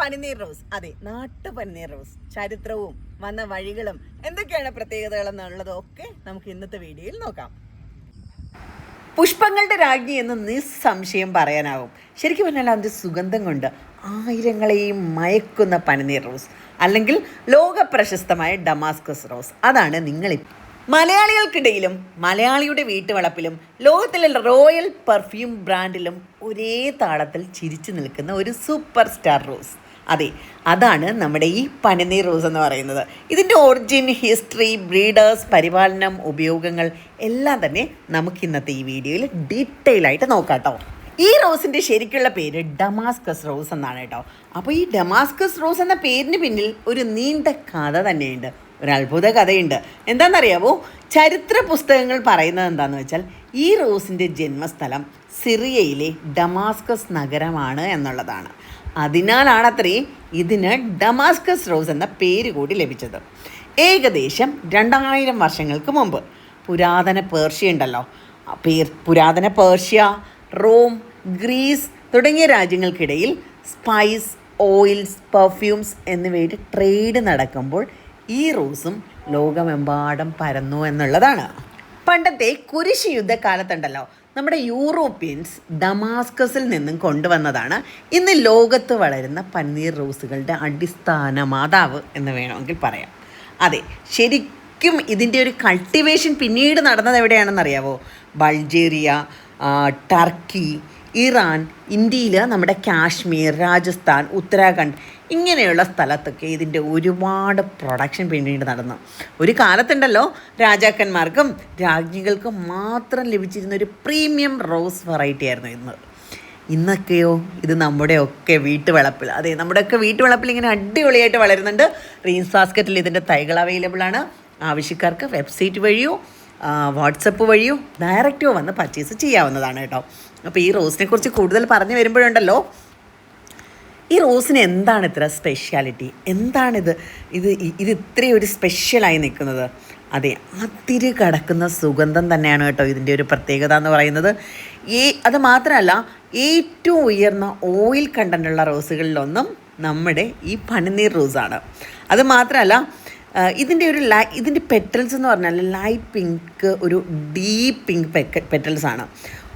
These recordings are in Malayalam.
പനിനീർ റോസ്. അതെ നാട്ടു പനിനീർ റോസ്. ചരിത്രവും വന്ന വഴികളും എന്തൊക്കെയാണ് പ്രത്യേകതകൾ എന്നുള്ളതും ഒക്കെ നമുക്ക് ഇന്നത്തെ വീഡിയോയിൽ നോക്കാം. പുഷ്പങ്ങളുടെ രാജ്ഞി എന്ന് നിസ്സംശയം പറയാനാവും. ശരിക്കും പറഞ്ഞാൽ അതിന്റെ സുഗന്ധം കൊണ്ട് ആയിരങ്ങളെയും മയക്കുന്ന പനിനീർ റോസ്. അല്ലെങ്കിൽ ലോക പ്രശസ്തമായ ഡമാസ്കസ് റോസ്. അതാണ് നിങ്ങൾ മലയാളികൾക്കിടയിലും മലയാളിയുടെ വീട്ടുവളപ്പിലും ലോകത്തിലെ റോയൽ പെർഫ്യൂം ബ്രാൻഡിലും ഒരേ താളത്തിൽ ചിരിച്ചു നിൽക്കുന്ന ഒരു സൂപ്പർ സ്റ്റാർ റോസ്. അതെ അതാണ് നമ്മുടെ ഈ പനിനീർ റോസ് എന്ന് പറയുന്നത്. ഇതിന്റെ ഒറിജിൻ ഹിസ്റ്ററി ബ്രീഡേഴ്സ് പരിപാലനം ഉപയോഗങ്ങൾ എല്ലാം തന്നെ നമുക്ക് ഇന്നത്തെ ഈ വീഡിയോയിൽ ഡീറ്റെയിൽ ആയിട്ട് നോക്കാം കേട്ടോ ഈ റോസിന്റെ ശരിക്കുള്ള പേര് ഡമാസ്കസ് റോസ് എന്നാണ് കേട്ടോ അപ്പോൾ ഈ ഡമാസ്കസ് റോസ് എന്ന പേരിന് പിന്നിൽ ഒരു നീണ്ട കഥ തന്നെയുണ്ട്. ഒരു അത്ഭുത കഥയുണ്ട്. എന്താണെന്നറിയാവോ? ചരിത്ര പുസ്തകങ്ങൾ പറയുന്നത് എന്താണെന്ന് വെച്ചാൽ ഈ റോസിന്റെ ജന്മസ്ഥലം സിറിയയിലെ ഡമാസ്കസ് നഗരമാണ് എന്നുള്ളതാണ്. അതിനാലാണത്രേ ഇതിന് ഡമാസ്കസ് റോസ് എന്ന പേര് കൂടി ലഭിച്ചത്. ഏകദേശം രണ്ടായിരം വർഷങ്ങൾക്ക് മുമ്പ് പുരാതന പേർഷ്യ ഉണ്ടല്ലോ. പുരാതന പേർഷ്യ റോം ഗ്രീസ് തുടങ്ങിയ രാജ്യങ്ങൾക്കിടയിൽ സ്പൈസ് ഓയിൽസ് പെർഫ്യൂംസ് എന്നിവയുടെ ട്രേഡ് നടക്കുമ്പോൾ ഈ റോസും ലോകമെമ്പാടും പരന്നു എന്നുള്ളതാണ്. പണ്ടത്തെ കുരിശ് യുദ്ധകാലത്തുണ്ടല്ലോ. നമ്മുടെ യൂറോപ്യൻസ് ഡമാസ്കസിൽ നിന്നും കൊണ്ടുവന്നതാണ്. ഇന്ന് ലോകത്ത് വളരുന്ന പന്നീർ റോസുകളുടെ അടിസ്ഥാന മാതാവ് എന്ന് വേണമെങ്കിൽ പറയാം. അതെ ശരിക്കും ഇതിന്റെ ഒരു കൾട്ടിവേഷൻ പിന്നീട് നടന്നത് എവിടെയാണെന്ന് അറിയാവോ ബൾജേറിയ ടർക്കി ഇറാൻ ഇന്ത്യയിൽ നമ്മുടെ കാശ്മീർ രാജസ്ഥാൻ ഉത്തരാഖണ്ഡ് ഇങ്ങനെയുള്ള സ്ഥലത്തൊക്കെ ഇതിന്റെ ഒരുപാട് പ്രൊഡക്ഷൻ പിന്നീട് നടന്നു. ഒരു കാലത്തുണ്ടല്ലോ രാജാക്കന്മാർക്കും രാജ്ഞികൾക്കും മാത്രം ലഭിച്ചിരുന്ന ഒരു പ്രീമിയം റോസ് വെറൈറ്റി ആയിരുന്നു ഇന്ന്. ഇന്നൊക്കെയോ ഇത് നമ്മുടെയൊക്കെ വീട്ടുവളപ്പിൽ അതെ നമ്മുടെയൊക്കെ വീട്ടുവളപ്പിൽ ഇങ്ങനെ അടിപൊളിയായിട്ട് വളരുന്നുണ്ട്. റീൻസ് ബാസ്ക്കറ്റിൽ ഇതിന്റെ തൈകൾ അവൈലബിൾ ആണ്. ആവശ്യക്കാർക്ക് വെബ്സൈറ്റ് വഴിയോ വാട്സപ്പ് വഴിയോ ഡയറക്റ്റോ വന്ന് പർച്ചേസ് ചെയ്യാവുന്നതാണ് കേട്ടോ. അപ്പോൾ ഈ റോസിനെക്കുറിച്ച് കൂടുതൽ പറഞ്ഞു വരുമ്പോഴുണ്ടല്ലോ ഈ റോസിന് എന്താണ് ഇത്ര സ്പെഷ്യാലിറ്റി എന്താണിത്? ഇത് ഇത് ഇത്രയും ഒരു സ്പെഷ്യലായി നിൽക്കുന്നത്? അതെ അതിര് കടക്കുന്ന സുഗന്ധം തന്നെയാണ് കേട്ടോ ഇതിന്റെ ഒരു പ്രത്യേകത എന്ന് പറയുന്നത്. ഈ അത് മാത്രമല്ല ഏറ്റവും ഉയർന്ന ഓയിൽ കണ്ടന്റുള്ള റോസുകളിലൊന്നും നമ്മുടെ ഈ പനിനീർ റോസാണ്. അത് മാത്രമല്ല ഇതിന്റെ ഒരു ലൈ ഇതിന്റെ പെറ്റൽസ് എന്ന് പറഞ്ഞാൽ ലൈറ്റ് പിങ്ക് ഒരു ഡീപ്പ് പിങ്ക് പെറ്റൽസ് ആണ്.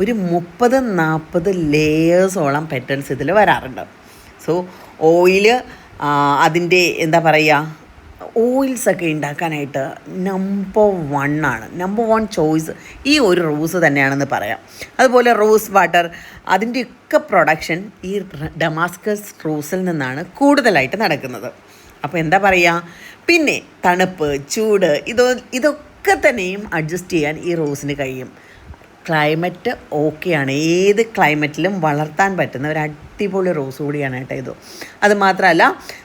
ഒരു മുപ്പത് നാൽപ്പത് ലേയേഴ്സോളം പെറ്റൽസ് ഇതിൽ വരാറുണ്ട്. സോ ഓയിൽ അതിന്റെ എന്താ പറയുക ഓയിൽസൊക്കെ ഉണ്ടാക്കാനായിട്ട് നമ്പർ വൺ ആണ്. നമ്പർ വൺ ചോയ്സ് ഈ ഒരു റോസ് തന്നെയാണെന്ന് പറയാം. അതുപോലെ റോസ് വാട്ടർ അതിന്റെയൊക്കെ പ്രൊഡക്ഷൻ ഈ ഡമാസ്കസ് റോസിൽ നിന്നാണ് കൂടുതലായിട്ട് നടക്കുന്നത്. അപ്പോൾ എന്താ പറയുക പിന്നെ തണുപ്പ് ചൂട് ഇതോ ഇതൊക്കെ തന്നെയും അഡ്ജസ്റ്റ് ചെയ്യാൻ ഈ റോസിന് കഴിയും. ക്ലൈമറ്റ് ഓക്കെയാണ്. ഏത് ക്ലൈമറ്റിലും വളർത്താൻ പറ്റുന്ന ഒരു അടിപൊളി റോസ് കൂടിയാണ് കേട്ടോ ഇത്. അതുമാത്രമല്ല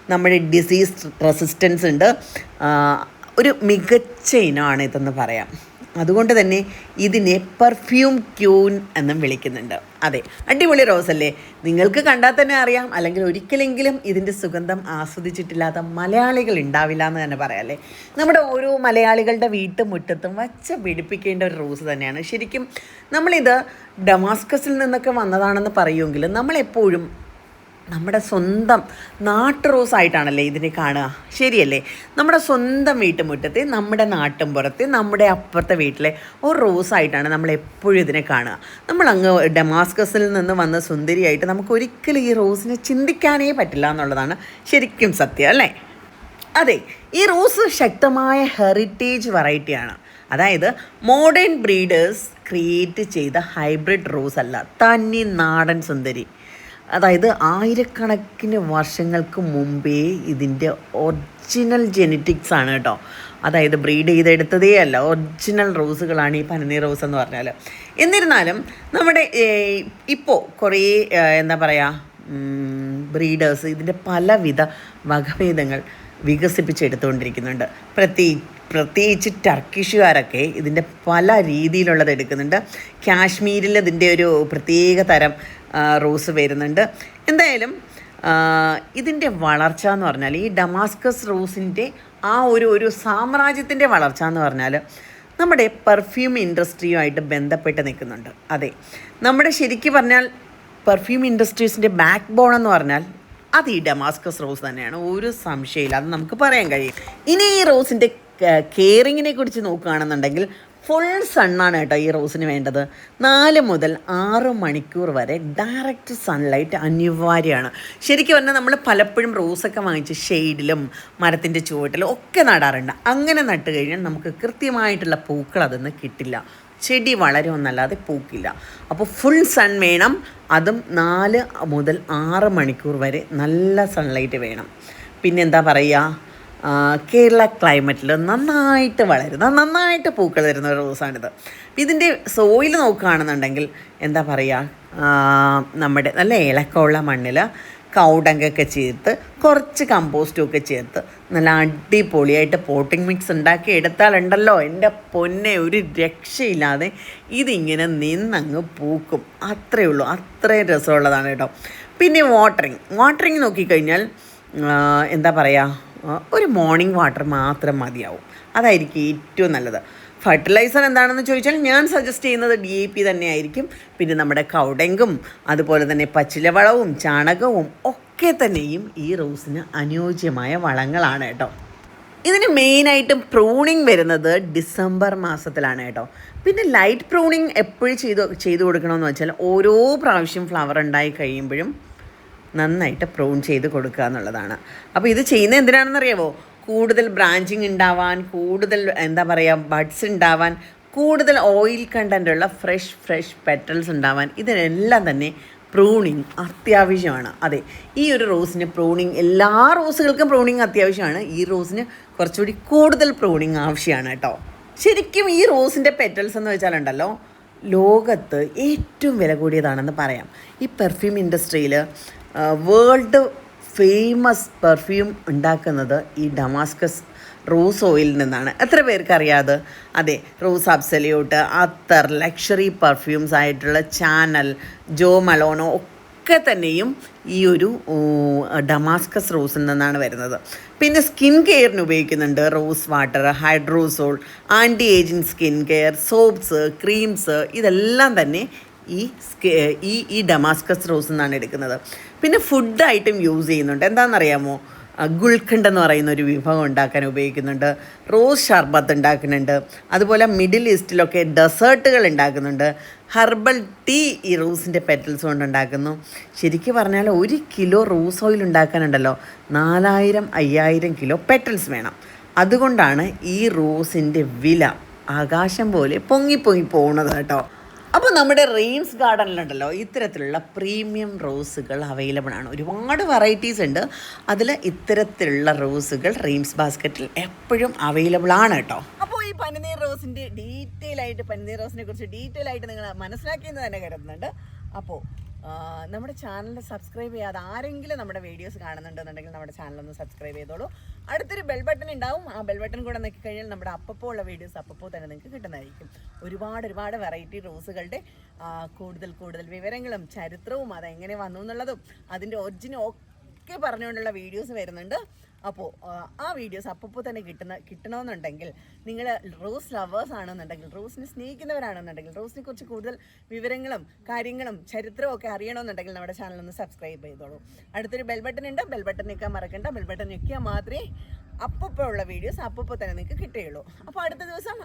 നമ്മുടെ ഡിസീസ് റെസിസ്റ്റൻസ് ഉണ്ട്. ഒരു മികച്ച ഇനമാണ് ഇതെന്ന് പറയാം. അതുകൊണ്ട് തന്നെ ഇതിനെ പെർഫ്യൂം ക്യൂൻ എന്നും വിളിക്കുന്നുണ്ട്. അതെ അടിപൊളി റോസ് അല്ലേ നിങ്ങൾക്ക് കണ്ടാൽ തന്നെ അറിയാം. അല്ലെങ്കിൽ ഒരിക്കലെങ്കിലും ഇതിന്റെ സുഗന്ധം ആസ്വദിച്ചിട്ടില്ലാത്ത മലയാളികൾ ഉണ്ടാവില്ല എന്ന് തന്നെ പറയാം അല്ലേ? നമ്മുടെ ഓരോ മലയാളികളുടെ വീട്ടുമുറ്റത്തും വച്ച പിടിപ്പിക്കേണ്ട ഒരു റോസ് തന്നെയാണ്. ശരിക്കും നമ്മളിത് ഡമാസ്കസിൽ നിന്നൊക്കെ വന്നതാണെന്ന് പറയുമെങ്കിലും നമ്മളെപ്പോഴും നമ്മുടെ സ്വന്തം നാട്ടുറോസായിട്ടാണല്ലേ ഇതിനെ കാണുക. ശരിയല്ലേ? നമ്മുടെ സ്വന്തം വീട്ടുമുറ്റത്തെ നമ്മുടെ നാട്ടിൻപുറത്തെ നമ്മുടെ അപ്പുറത്തെ വീട്ടിലെ ഒരു റോസ് ആയിട്ടാണ് നമ്മൾ എപ്പോഴും ഇതിനെ കാണുക. നമ്മൾ അങ്ങ് ഡെമാസ്കസിൽ നിന്ന് വന്ന സുന്ദരിയായിട്ട് നമുക്ക് ഒരിക്കലും ഈ റോസിനെ ചിന്തിക്കാനേ പറ്റില്ല എന്നുള്ളതാണ് ശരിക്കും സത്യം അല്ലേ? അതെ ഈ റോസ് ശക്തമായ ഹെറിറ്റേജ് വെറൈറ്റിയാണ് അതായത് മോഡേൺ ബ്രീഡേഴ്സ് ക്രിയേറ്റ് ചെയ്ത ഹൈബ്രിഡ് റോസ് അല്ല തന്നി നാടൻ സുന്ദരി. അതായത് ആയിരക്കണക്കിന് വർഷങ്ങൾക്ക് മുമ്പേ ഇതിന്റെ ഒറിജിനൽ ജെനറ്റിക്സ് ആണ് കേട്ടോ. അതായത് ബ്രീഡ് ചെയ്തെടുത്തതേ അല്ല ഒറിജിനൽ റോസുകളാണ് ഈ പനനീർ റോസ് എന്ന് പറഞ്ഞാൽ. എന്നിരുന്നാലും നമ്മുടെ ഇപ്പോൾ കുറേ എന്താ പറയുക ബ്രീഡേഴ്സ് ഇതിന്റെ പലവിധ വകഭേദങ്ങൾ വികസിപ്പിച്ചെടുത്തുകൊണ്ടിരിക്കുന്നുണ്ട്. പ്രത്യേകിച്ച് പ്രത്യേകിച്ച് ടർക്കിഷുകാരൊക്കെ ഇതിന്റെ പല രീതിയിലുള്ളത് എടുക്കുന്നുണ്ട്. കാശ്മീരിൽ ഇതിന്റെ ഒരു പ്രത്യേക തരം റോസ് വരുന്നുണ്ട്. എന്തായാലും ഇതിന്റെ വളർച്ച എന്ന് പറഞ്ഞാൽ ഈ ഡമാസ്കസ് റോസിന്റെ ആ ഒരു ഒരു സാമ്രാജ്യത്തിന്റെ വളർച്ച എന്ന് പറഞ്ഞാൽ നമ്മുടെ പെർഫ്യൂം ഇൻഡസ്ട്രിയുമായിട്ട് ബന്ധപ്പെട്ട് നിൽക്കുന്നുണ്ട്. അതെ. നമ്മുടെ ശരിക്കും പറഞ്ഞാൽ പെർഫ്യൂം ഇൻഡസ്ട്രീസിന്റെ ബാക്ക് ബോൺ എന്ന് പറഞ്ഞാൽ അത് ഈ ഡെമാസ്കസ് റോസ് തന്നെയാണ്. ഒരു സംശയമില്ല. അത് നമുക്ക് പറയാൻ കഴിയും. ഇനി ഈ റോസിന്റെ കെയറിങ്ങിനെ കുറിച്ച് നോക്കുകയാണെന്നുണ്ടെങ്കിൽ ഫുൾ സണ്ണാണ് കേട്ടോ ഈ റോസിന് വേണ്ടത്. നാല് മുതൽ ആറ് മണിക്കൂർ വരെ ഡയറക്റ്റ് സൺലൈറ്റ് അനിവാര്യമാണ്. ശരിക്കും പറഞ്ഞാൽ നമ്മൾ പലപ്പോഴും റോസൊക്കെ വാങ്ങിച്ച് ഷെയ്ഡിലും മരത്തിന്റെ ചുവട്ടിലും ഒക്കെ നടാറുണ്ട്. അങ്ങനെ നട്ട് കഴിഞ്ഞാൽ നമുക്ക് കൃത്യമായിട്ടുള്ള പൂക്കൾ അതൊന്നും കിട്ടില്ല. ചെടി വളരുമെന്നല്ലാതെ പൂക്കില്ല. അപ്പോൾ ഫുൾ സൺ വേണം. അതും നാല് മുതൽ ആറ് മണിക്കൂർ വരെ നല്ല സൺലൈറ്റ് വേണം. പിന്നെന്താ പറയുക? കേരള ക്ലൈമറ്റിൽ നന്നായിട്ട് വളരുന്ന. നന്നായിട്ട് പൂക്കൾ തരുന്ന ഒരു റോസാണിത്. ഇതിന്റെ സോയിൽ നോക്കുകയാണെന്നുണ്ടെങ്കിൽ എന്താ പറയുക നമ്മുടെ നല്ല ഇളക്കമുള്ള മണ്ണിൽ കൗടങ്കൊക്കെ ചേർത്ത് കുറച്ച് കമ്പോസ്റ്റും ഒക്കെ ചേർത്ത് നല്ല അടിപൊളിയായിട്ട് പോട്ടിംഗ് മിക്സ് ഉണ്ടാക്കി എടുത്താലുണ്ടല്ലോ. എന്റെ പൊന്നെ ഒരു രക്ഷയില്ലാതെ ഇതിങ്ങനെ നിന്നങ്ങ് പൂക്കും. അത്രയേ ഉള്ളൂ. അത്രയും രസമുള്ളതാണ് കേട്ടോ. പിന്നെ വാട്ടറിങ്. വാട്ടറിങ് നോക്കിക്കഴിഞ്ഞാൽ എന്താ പറയുക ഒരു മോർണിംഗ് വാട്ടർ മാത്രം മതിയാവും. അതായിരിക്കും ഏറ്റവും നല്ലത്. ഫർട്ടിലൈസർ എന്താണെന്ന് ചോദിച്ചാൽ ഞാൻ സജസ്റ്റ് ചെയ്യുന്നത് ഡി എ പി തന്നെയായിരിക്കും. പിന്നെ നമ്മുടെ കൗടെങ്കും അതുപോലെ തന്നെ പച്ചിലവളവും ചാണകവും ഒക്കെ തന്നെയും ഈ റോസിന് അനുയോജ്യമായ വളങ്ങളാണ് കേട്ടോ. ഇതിന് മെയിനായിട്ടും പ്രൂണിങ് വരുന്നത് ഡിസംബർ മാസത്തിലാണ് കേട്ടോ. പിന്നെ ലൈറ്റ് പ്രൂണിങ് എപ്പോഴും ചെയ്ത് ചെയ്തു കൊടുക്കണമെന്ന് വെച്ചാൽ ഓരോ പ്രാവശ്യം ഫ്ലവർ ഉണ്ടായി കഴിയുമ്പോഴും നന്നായിട്ട് പ്രൂൺ ചെയ്ത് കൊടുക്കുക എന്നുള്ളതാണ്. അപ്പോൾ ഇത് ചെയ്യുന്നത് എന്തിനാണെന്നറിയാവോ? കൂടുതൽ ബ്രാഞ്ചിങ് ഉണ്ടാവാൻ കൂടുതൽ എന്താ പറയുക ബഡ്സ് ഉണ്ടാവാൻ കൂടുതൽ ഓയിൽ കണ്ടന്റ് ഉള്ള ഫ്രഷ് ഫ്രഷ് പെറ്റൽസ് ഉണ്ടാവാൻ ഇതിനെല്ലാം തന്നെ പ്രൂണിങ് അത്യാവശ്യമാണ്. അതെ ഈ ഒരു റോസിന് പ്രൂണിങ് എല്ലാ റോസുകൾക്കും പ്രൂണിങ് അത്യാവശ്യമാണ്. ഈ റോസിന് കുറച്ചുകൂടി കൂടുതൽ പ്രൂണിങ് ആവശ്യമാണ് കേട്ടോ. ശരിക്കും ഈ റോസിന്റെ പെറ്റൽസ് എന്ന് വെച്ചാലുണ്ടല്ലോ ലോകത്ത് ഏറ്റവും വില കൂടിയതാണെന്ന് പറയാം. ഈ പെർഫ്യൂം ഇൻഡസ്ട്രിയിൽ വേൾഡ് ഫേമസ് പെർഫ്യൂം ഉണ്ടാക്കുന്നത് ഈ ഡമാസ്കസ് റോസ് ഓയിലിൽ നിന്നാണ്. എത്ര പേർക്ക് അറിയാതെ അതെ റോസ് അബ്സല്യൂട്ട് അത്തർ ലക്ഷറി പെർഫ്യൂംസ് ആയിട്ടുള്ള ചാനൽ ജോ മലോണോ ഒക്കെ തന്നെയും ഈ ഒരു ഡമാസ്കസ് റോസിൽ നിന്നാണ് വരുന്നത്. പിന്നെ സ്കിൻ കെയറിന് ഉപയോഗിക്കുന്നുണ്ട് rose water hydrosol anti ageing skin care soaps creams ഇതെല്ലാം തന്നെ ഈ ഈ ഈ ഡമാസ്കസ് റോസ് നിന്നാണ് എടുക്കുന്നത്. പിന്നെ ഫുഡായിട്ടും യൂസ് ചെയ്യുന്നുണ്ട്. എന്താണെന്നറിയാമോ? ആ, ഗുൽഖണ്ഡ് എന്ന് പറയുന്ന ഒരു വിഭവം ഉണ്ടാക്കാൻ ഉപയോഗിക്കുന്നുണ്ട്. റോസ് ഷർബത്ത് ഉണ്ടാക്കുന്നുണ്ട്. അതുപോലെ മിഡിൽ ഈസ്റ്റിലൊക്കെ ഡെസേർട്ടുകൾ ഉണ്ടാക്കുന്നുണ്ട്. ഹെർബൽ ടീ ഈ റോസിന്റെ പെറ്റൽസ് കൊണ്ട് ഉണ്ടാക്കുന്നു. ശരിക്കും പറഞ്ഞാൽ ഒരു കിലോ റോസ് ഓയിൽ ഉണ്ടാക്കാനുണ്ടല്ലോ. നാലായിരം അയ്യായിരം കിലോ പെറ്റൽസ് വേണം. അതുകൊണ്ടാണ് ഈ റോസിന്റെ വില ആകാശം പോലെ പൊങ്ങി പൊങ്ങി പോകുന്നത് കേട്ടോ. അപ്പോൾ നമ്മുടെ റെയിൻസ് ഗാർഡനിലുണ്ടല്ലോ ഇത്തരത്തിലുള്ള പ്രീമിയം റോസുകൾ അവൈലബിൾ ആണ്. ഒരുപാട് വെറൈറ്റീസ് ഉണ്ട്. അതിൽ ഇത്തരത്തിലുള്ള റോസുകൾ റെയിൻസ് ബാസ്ക്കറ്റിൽ എപ്പോഴും അവൈലബിൾ ആണ് കേട്ടോ. അപ്പോൾ ഈ പനിനീർ റോസിന്റെ ഡീറ്റെയിൽ ആയിട്ട് പനിനീർ റോസിനെ കുറിച്ച് ഡീറ്റെയിൽ ആയിട്ട് നിങ്ങൾ മനസ്സിലാക്കിയെന്ന് തന്നെ കരുതുന്നുണ്ട്. അപ്പോൾ നമ്മുടെ ചാനൽ സബ്സ്ക്രൈബ് ചെയ്യാതെ ആരെങ്കിലും നമ്മുടെ വീഡിയോസ് കാണുന്നുണ്ടെന്നുണ്ടെങ്കിൽ നമ്മുടെ ചാനൽ ഒന്ന് സബ്സ്ക്രൈബ് ചെയ്തോളൂ. അടുത്തൊരു ബെൽ ബട്ടൺ ഉണ്ടാവും. ആ ബെൽ ബട്ടൺ കൂടെ നോക്കി കഴിഞ്ഞാൽ നമ്മുടെ അപ്പപ്പോൾ ഉള്ള വീഡിയോസ് അപ്പപ്പോൾ തന്നെ നിങ്ങൾക്ക് കിട്ടുന്നതായിരിക്കും. ഒരുപാട് ഒരുപാട് വെറൈറ്റി റോസുകളുടെ കൂടുതൽ കൂടുതൽ വിവരങ്ങളും ചരിത്രവും അതെങ്ങനെ വന്നു എന്നുള്ളതും അതിന്റെ ഒറിജിനും ഒക്കെ പറഞ്ഞുകൊണ്ടുള്ള വീഡിയോസ് വരുന്നുണ്ട്. അപ്പോൾ ആ വീഡിയോസ് അപ്പോൾ തന്നെ കിട്ടുന്ന കിട്ടണമെന്നുണ്ടെങ്കിൽ നിങ്ങൾ റോസ് ലവേഴ്സ് ആണെന്നുണ്ടെങ്കിൽ റോസിനെ സ്നേഹിക്കുന്നവരാണെന്നുണ്ടെങ്കിൽ റോസിനെ കുറിച്ച് കൂടുതൽ വിവരങ്ങളും കാര്യങ്ങളും ചരിത്രവും ഒക്കെ അറിയണമെന്നുണ്ടെങ്കിൽ നമ്മുടെ ചാനൽ ഒന്ന് സബ്സ്ക്രൈബ് ചെയ്തോളൂ. അടുത്തൊരു ബെൽ ബട്ടൺ ഉണ്ട്. ബെൽ ബട്ടൺ നിൽക്കാൻ മറക്കണ്ട. ബെൽ ബട്ടൺ ഞെക്കിയാൽ മാത്രമേ അപ്പോൾ ഉള്ള വീഡിയോസ് അപ്പോൾ തന്നെ നിങ്ങൾക്ക് കിട്ടുകയുള്ളൂ. അപ്പോൾ അടുത്ത ദിവസം